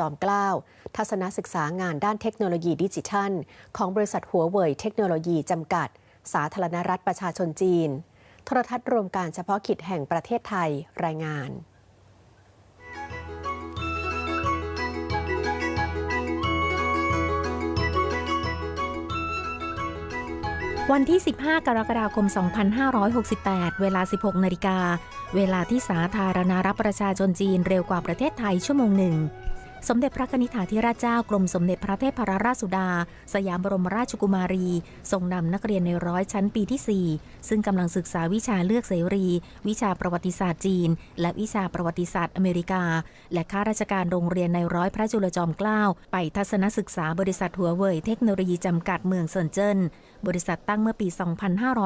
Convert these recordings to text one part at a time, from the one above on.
จอมเกล้าทัศนศึกษางานด้านเทคโนโลยีดิจิทัล ของบริษัทหัวเว่ยเทคโนโลยีจำกัด สาธารณรัฐประชาชนจีน โทรทัศน์รวมการเฉพาะกิจแห่งประเทศไทยรายงานวันที่ 15 กรกฎาคม 2568 เวลา 16 นาฬิกา เวลาที่สาธารณรัฐประชาชนจีนเร็วกว่าประเทศไทยชั่วโมงหนึ่ง สมเด็จพระนิธิาธิราชเจ้ากรมสมเด็จพระเทพรราชสุดา สยามบรมราชกุมารีทรงนำนักเรียนในร้อยชั้นปีที่ 4 ซึ่งกำลังศึกษาวิชาเลือกเสรี วิชาประวัติศาสตร์จีน และวิชาประวัติศาสตร์อเมริกา และข้าราชการโรงเรียนในร้อยพระจุลจอมเกล้าไปทัศนศึกษาบริษัทหัวเว่ยเทคโนโลยีจำกัดเมืองเซินเจิ้นบริษัทตั้งเมื่อปี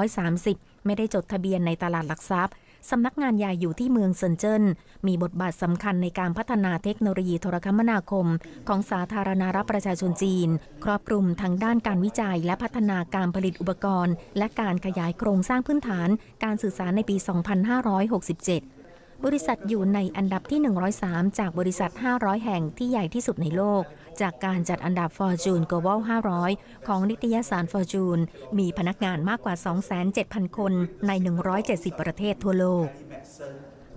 2530 ไม่ได้จดทะเบียนในตลาดหลักทรัพย์ สำนักงานใหญ่อยู่ที่เมืองเซินเจิ้น มีบทบาทสำคัญในการพัฒนาเทคโนโลยีโทรคมนาคม ของสาธารณรัฐประชาชนจีน ครอบคลุมทั้งด้านการวิจัยและพัฒนาการผลิตอุปกรณ์ และการขยายโครงสร้างพื้นฐาน การสื่อสารในปี 2567 บริษัทอยู่ในอันดับที่ 103 จากบริษัท 500 แห่งที่ใหญ่ที่สุดในโลก จากการจัดอันดับ Fortune Global 500 ของนิตยสาร Fortune มีพนักงานมากกว่า 27,000 คนใน 170 ประเทศทั่วโลก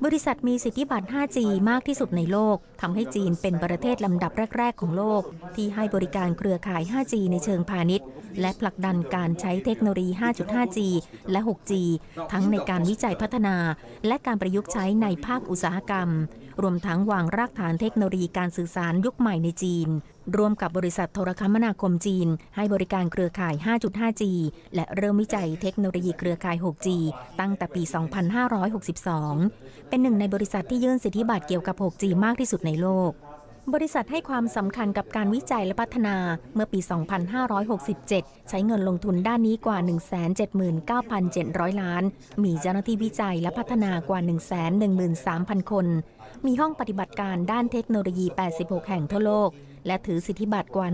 บริษัทมีสิทธิบัตร 5G มากที่สุดในโลก ทำให้จีนเป็นประเทศลำดับแรก ๆ ของโลก ที่ให้บริการเครือข่าย 5G ในเชิงพาณิชย์ และผลักดันการใช้เทคโนโลยี 5.5G และ 6G ทั้งในการวิจัยพัฒนา และการประยุกต์ใช้ในภาคอุตสาหกรรม รวมทั้งวางรากฐานเทคโนโลยีการสื่อสารยุคใหม่ในจีน ร่วมกับบริษัทโทรคมนาคมจีน ให้บริการเครือข่าย 5.5G และเริ่มวิจัยเทคโนโลยีเครือข่าย 6G ตั้งแต่ปี 2562 เป็นหนึ่งในบริษัทที่ยื่นสิทธิบัตรเกี่ยวกับ 6G มากที่สุดในโลก บริษัทให้ความสำคัญกับการวิจัยและพัฒนาเมื่อปี 2567 ใช้เงินลงทุนด้านนี้กว่า 179,700 ล้าน มีเจ้าหน้าที่วิจัยและพัฒนากว่า 113,000 คน มีห้องปฏิบัติการด้านเทคโนโลยี 86 แห่งทั่วโลก และถือสิทธิบัตรกว่า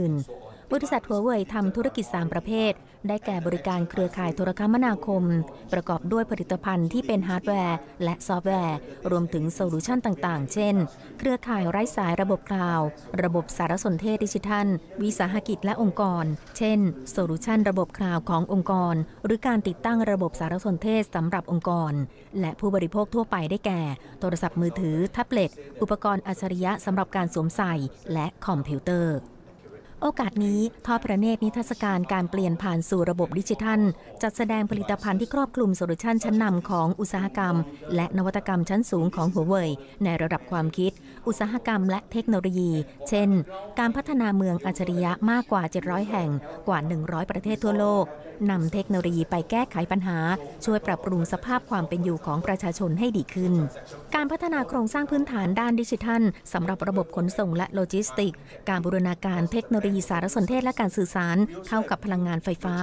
150,000 บริษัทหัวเว่ยทำธุรกิจ 3 ประเภท ได้แก่บริการเครือข่ายโทรคมนาคม ประกอบด้วยผลิตภัณฑ์ที่เป็นฮาร์ดแวร์ และซอฟต์แวร์ รวมถึงโซลูชันต่างๆ เช่น เครือข่ายไร้สายระบบคลาวด์ระบบสารสนเทศดิจิทัล วิสาหกิจและองค์กร เช่นโซลูชันระบบคลาวด์ขององค์กร หรือการติดตั้งระบบสารสนเทศสำหรับองค์กร และผู้บริโภคทั่วไปได้แก่ โทรศัพท์มือถือแท็บเล็ตอุปกรณ์อัจฉริยะสำหรับการสวมใส่และคอมพิวเตอร์ โอกาสนี้ทอดพระเนตรนิทรรศการการเปลี่ยนผ่านสู่ระบบดิจิทัล จัดแสดงผลิตภัณฑ์ที่ครอบคลุมโซลูชันชั้นนำของอุตสาหกรรม และนวัตกรรมชั้นสูงของหัวเว่ยในระดับความคิด อุตสาหกรรมและเทคโนโลยี เช่น การพัฒนาเมืองอัจฉริยะมากกว่า 700 แห่งกว่า 100 ประเทศทั่วโลกนำเทคโนโลยีไปแก้ไขปัญหา ช่วยปรับปรุงสภาพความเป็นอยู่ของประชาชนให้ดีขึ้น การพัฒนาโครงสร้างพื้นฐานด้านดิจิทัลสำหรับระบบขนส่งและโลจิสติก การบูรณาการเทคโนโลยีสารสนเทศและการสื่อสารเข้ากับพลังงานไฟฟ้า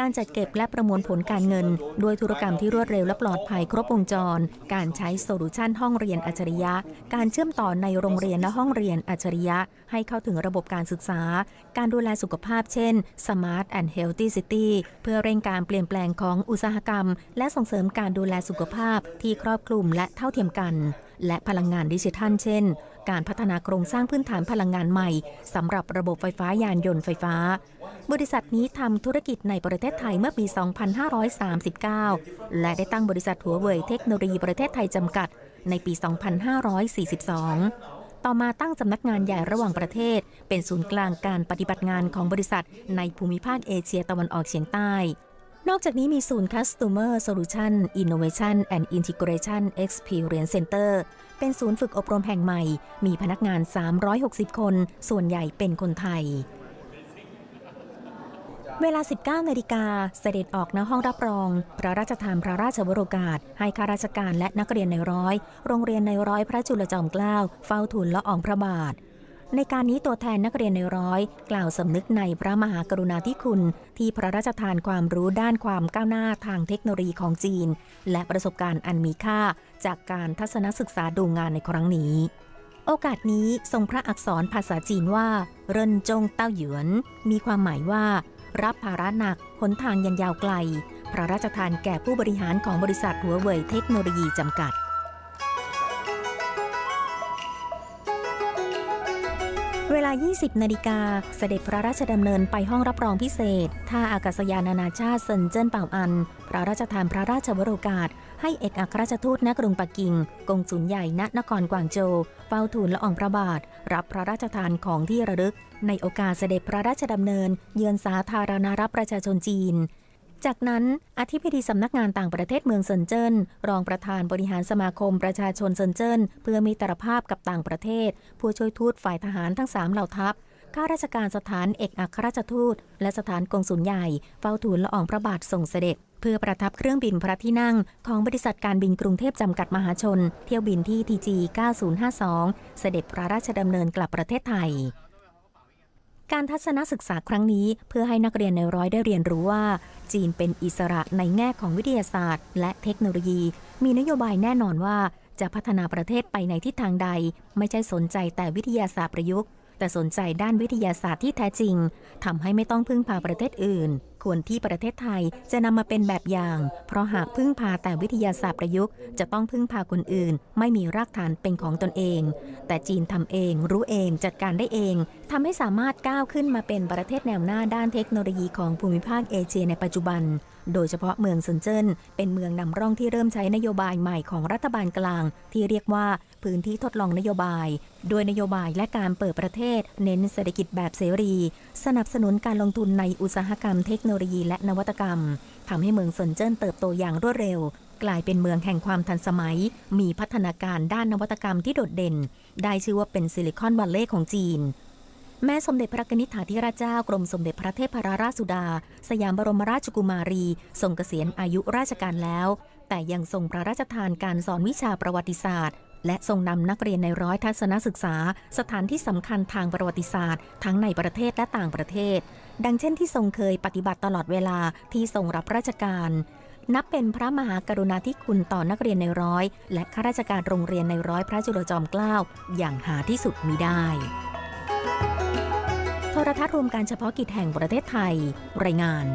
การจัดเก็บและประมวลผลการเงิน ด้วยธุรกรรมที่รวดเร็วและปลอดภัยครบวงจร การใช้โซลูชันห้องเรียนอัจฉริยะ การเชื่อมต่อในโรงเรียนและห้องเรียนอัจฉริยะ ให้เข้าถึงระบบการศึกษา การดูแลสุขภาพเช่น Smart and Healthy City เพื่อเร่งการเปลี่ยนแปลงของอุตสาหกรรม และส่งเสริมการดูแลสุขภาพที่ครอบคลุมและเท่าเทียมกัน และพลังงานดิจิทัลเช่น การพัฒนาโครงสร้างพื้นฐานพลังงานใหม่สำหรับระบบไฟฟ้ายานยนต์ไฟฟ้า บริษัทนี้ทำธุรกิจในประเทศไทยเมื่อปี 2539 และได้ตั้งบริษัทหัวเว่ยเทคโนโลยีประเทศไทยจำกัด ในปี 2542ต่อมาตั้งสำนักงานใหญ่ระหว่างประเทศ เป็นศูนย์กลางการปฏิบัติงานของบริษัทในภูมิภาคเอเชียตะวันออกเฉียงใต้ นอกจากนี้มีศูนย์ Customer Solution Innovation and Integration Experience Center เป็นศูนย์ฝึกอบรมแห่งใหม่ มีพนักงาน 360 คน ส่วนใหญ่เป็นคนไทย เวลา 19 นาฬิกาเสด็จออกณห้องรับรอง พระราชทานพระราชวโรกาส ให้ข้าราชการและนักเรียนในร้อย โรงเรียนในร้อยพระจุลจอมเกล้า เฝ้าทูลละอองพระบาท ในการนี้ตัวแทนนักเรียนในร้อย กล่าวสำนึกในพระมหากรุณาธิคุณ ที่พระราชทานความรู้ด้านความก้าวหน้าทางเทคโนโลยีของจีน และประสบการณ์อันมีค่า จากการทัศนศึกษาดูงานในครั้งนี้ โอกาสนี้ทรงพระอักษรภาษาจีนว่า เรินจงเต้าหยวน มีความหมายว่า รับภาระหนักหนทางยันยาวไกล พระราชทานแก่ผู้บริหารของบริษัทหัวเว่ยเทคโนโลยีจำกัด เวลา 20 นาฬิกา เสด็จพระราชดำเนินไปห้องรับรองพิเศษ ท่าอากาศยานนานาชาติเซินเจิ้นเป่าอัน พระราชทานพระราชวโรกาส ให้เอกอัครราชทูตณกรุงปักกิ่ง กงสุลใหญ่ณนครกวางโจวเฝ้าทูลละอองพระบาท รับพระราชทานของที่ระลึก ในโอกาสเสด็จพระราชดำเนิน เยือนสาธารณรัฐประชาชนจีน จากนั้นอธิบดีสำนักงานต่างประเทศเมืองเซินเจิ้น รองประธานบริหารสมาคมประชาชนเซินเจิ้น เพื่อมีตรภาพกับต่างประเทศ ผู้ช่วยทูตฝ่ายทหารทั้งสามเหล่าทัพข้าราชการสถานเอกอัครราชทูต และสถานกงสุลใหญ่ เฝ้าทูลละอองพระบาทส่งเสด็จ เพื่อประทับเครื่องบินพระที่นั่ง ของบริษัทการบินกรุงเทพจำกัดมหาชน เที่ยวบินที่ TG 9052 เสด็จพระราชดำเนินกลับประเทศไทย การทัศนศึกษาครั้งนี้ เพื่อให้นักเรียนในร้อยได้เรียนรู้ว่า จีนเป็นอิสระในแง่ของวิทยาศาสตร์ และเทคโนโลยี มีนโยบายแน่นอนว่า จะพัฒนาประเทศไปในทิศทางใด ไม่ใช่สนใจแต่วิทยาศาสตร์ประยุกต์ แต่สนใจด้านวิทยาศาสตร์ที่แท้จริงทำให้ไม่ต้องพึ่งพาประเทศอื่น ควรที่ประเทศไทยจะนำมาเป็นแบบอย่าง เพราะหากพึ่งพาแต่วิทยาศาสตร์ประยุกต์จะต้องพึ่งพาคนอื่น ไม่มีรากฐานเป็นของตนเอง แต่จีนทำเอง รู้เองจัดการได้เองทำให้สามารถก้าวขึ้นมาเป็นประเทศแนวหน้าด้านเทคโนโลยีของภูมิภาคเอเชียในปัจจุบัน โดยเฉพาะเมืองเซินเจิ้นเป็นเมืองนำร่องที่เริ่มใช้นโยบายใหม่ของรัฐบาลกลาง ที่เรียกว่า พื้นที่ทดลองนโยบาย โดยนโยบายและการเปิดประเทศ เน้นเศรษฐกิจแบบเสรี สนับสนุนการลงทุนในอุตสาหกรรมเทคโนโลยีและนวัตกรรมทำให้เมืองเซินเจิ้นเติบโตอย่างรวดเร็ว กลายเป็นเมืองแห่งความทันสมัย มีพัฒนาการด้านนวัตกรรมที่โดดเด่น ได้ชื่อว่าเป็นซิลิคอนวัลเลย์ของจีนแม้สมเด็จพระนิธิาธิราชเจ้ากรมสมเด็จพระเทพรราชสุดา สยามบรมราชกุมารี ทรงเกษียณอายุราชการแล้ว แต่ยังทรงพระราชทานการสอนวิชาประวัติศาสตร์ และทรงนำนักเรียนในร้อยทัศนศึกษา สถานที่สำคัญทางประวัติศาสตร์ ทั้งในประเทศและต่างประเทศ ดังเช่นที่ทรงเคยปฏิบัติตลอดเวลาที่ทรงรับราชการ นับเป็นพระมหากรุณาธิคุณต่อนักเรียนในร้อย และข้าราชการโรงเรียนในร้อยพระจุลจอมเกล้าอย่างหาที่สุดมิได้โทรทัศน์รวมการเฉพาะกิจแห่งประเทศไทย รายงาน